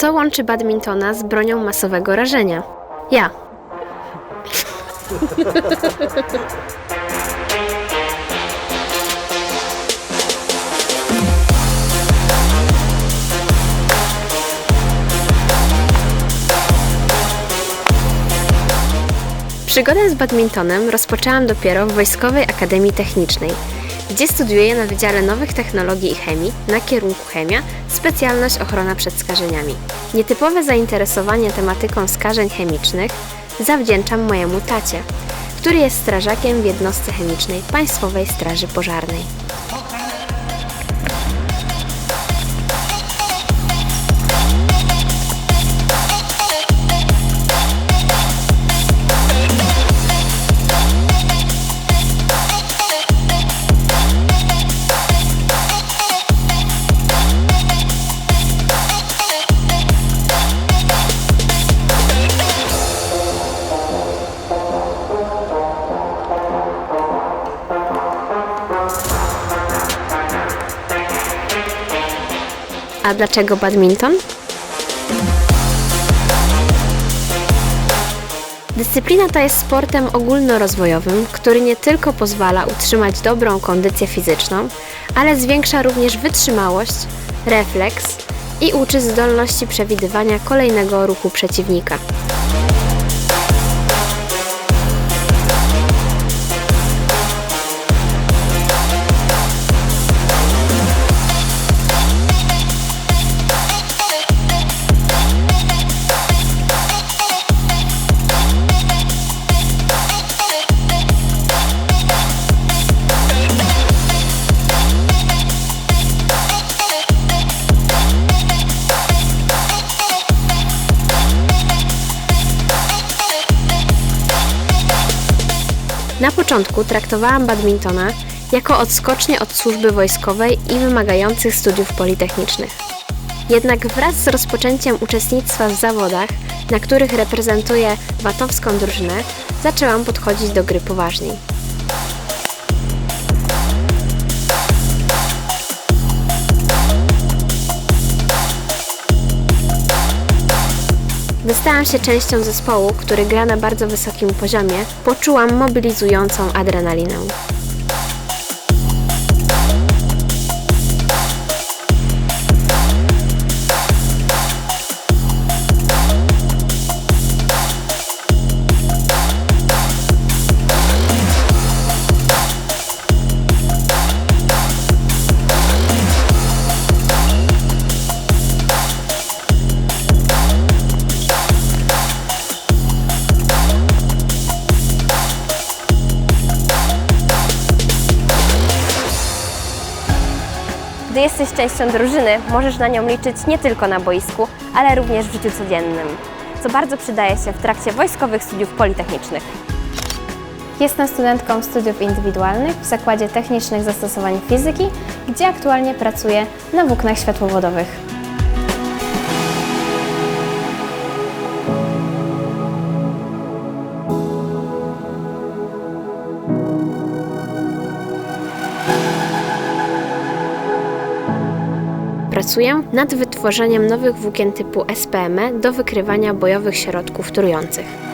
Co łączy badmintona z bronią masowego rażenia? Ja. Przygodę z badmintonem rozpoczęłam dopiero w Wojskowej Akademii Technicznej, gdzie studiuję na Wydziale Nowych Technologii i Chemii na kierunku chemia, specjalność ochrona przed skażeniami. Nietypowe zainteresowanie tematyką skażeń chemicznych zawdzięczam mojemu tacie, który jest strażakiem w jednostce chemicznej Państwowej Straży Pożarnej. A dlaczego badminton? Dyscyplina ta jest sportem ogólnorozwojowym, który nie tylko pozwala utrzymać dobrą kondycję fizyczną, ale zwiększa również wytrzymałość, refleks i uczy zdolności przewidywania kolejnego ruchu przeciwnika. Na początku traktowałam badmintona jako odskocznię od służby wojskowej i wymagających studiów politechnicznych. Jednak wraz z rozpoczęciem uczestnictwa w zawodach, na których reprezentuję watowską drużynę, zaczęłam podchodzić do gry poważniej. Gdy stałam się częścią zespołu, który gra na bardzo wysokim poziomie, poczułam mobilizującą adrenalinę. Gdy jesteś częścią drużyny, możesz na nią liczyć nie tylko na boisku, ale również w życiu codziennym, co bardzo przydaje się w trakcie wojskowych studiów politechnicznych. Jestem studentką studiów indywidualnych w Zakładzie Technicznych Zastosowań Fizyki, gdzie aktualnie pracuję na włóknach światłowodowych. Pracuję nad wytworzeniem nowych włókien typu SPM do wykrywania bojowych środków trujących.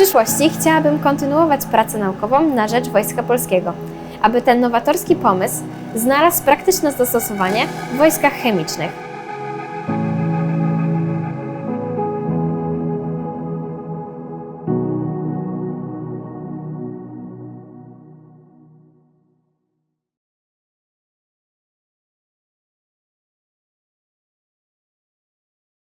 Przyszłości chciałabym kontynuować pracę naukową na rzecz Wojska Polskiego, aby ten nowatorski pomysł znalazł praktyczne zastosowanie w wojskach chemicznych.